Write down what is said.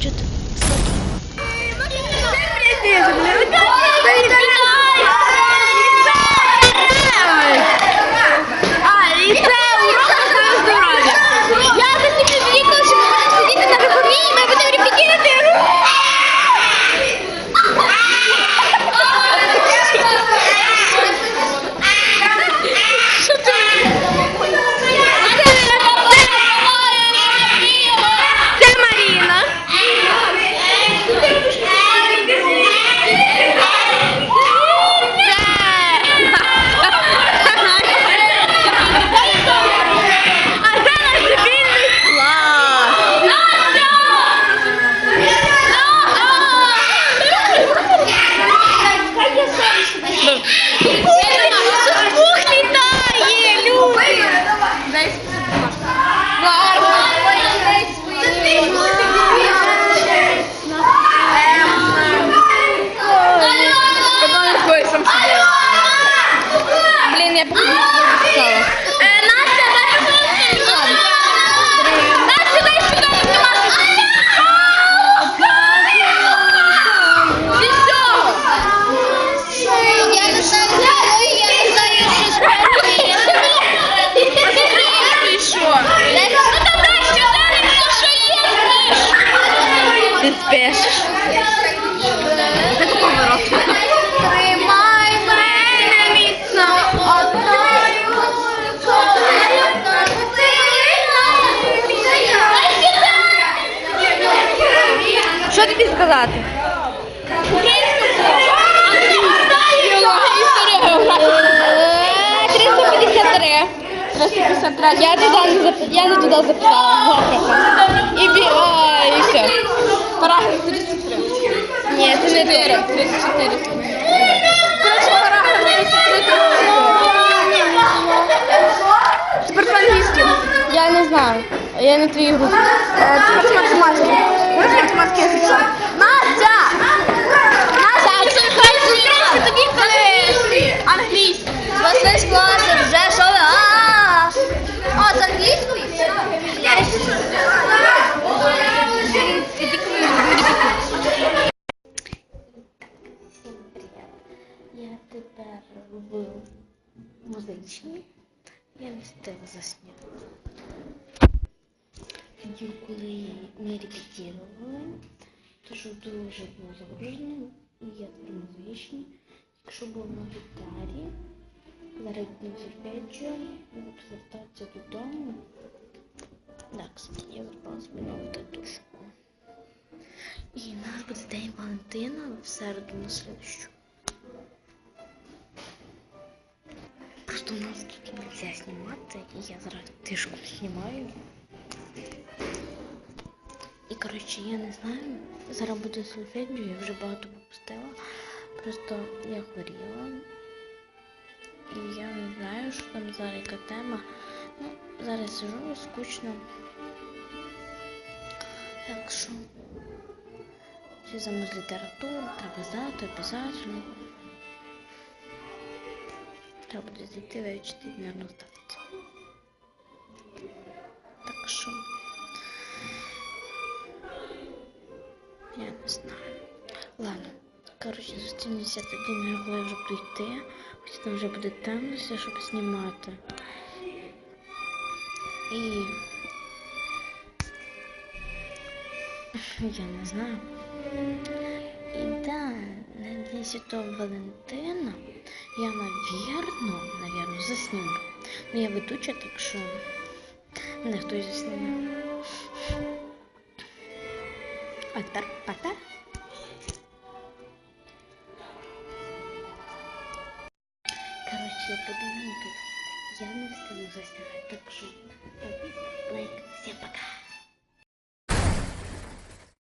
Чути. Тримай мене міцно одною Що тобі сказати? 353. 353. Я туди не я не туди записала. І. А, все. Параграф 33. Ні, не 4. 34. Коротше, параграф 33. Тепер по-англійськи. Я не знаю. Я не твої групи. Тепер з математики. Можна математики я записала? Настя! Настя, це хай тобі, коли англійський. Восьмий клас, вже музичній. Я не встигла засняти. Тоді, коли ми репетирували, то що дуже було загружено, і я тепер в музичній. Якщо був на гітарі, зараз сольфеджіо, і буду звертатися додому. Так, кстати, я забрала собі нову татушку. І у нас буде День Валентина в середу на слідущу. Просто у нас тут нельзя знімати, і я зараз тишку знімаю. І коротше, я не знаю. Зараз буде сольфеджіо, я вже багато попустила. Просто я хворіла. І я не знаю, що там зараз яка тема. Ну, зараз сижу скучно. Так що всі за літературу, треба знати, обов'язково. Треба буде зайти вивчити, мабуть, здати. Так що я не знаю. Ладно, коротше, зустрінемося тоді, на коли я вже буду йти. Хоча там вже буде темно, все, щоб знімати. І я не знаю. І да, на День Святого Валентина я, навірно, навірно, засніму. Ну, я ведуча, так що мене хтось засніме. А тепер пока. Короче, я подумала, тут я не встигну засняти, так що лайк, всем пока.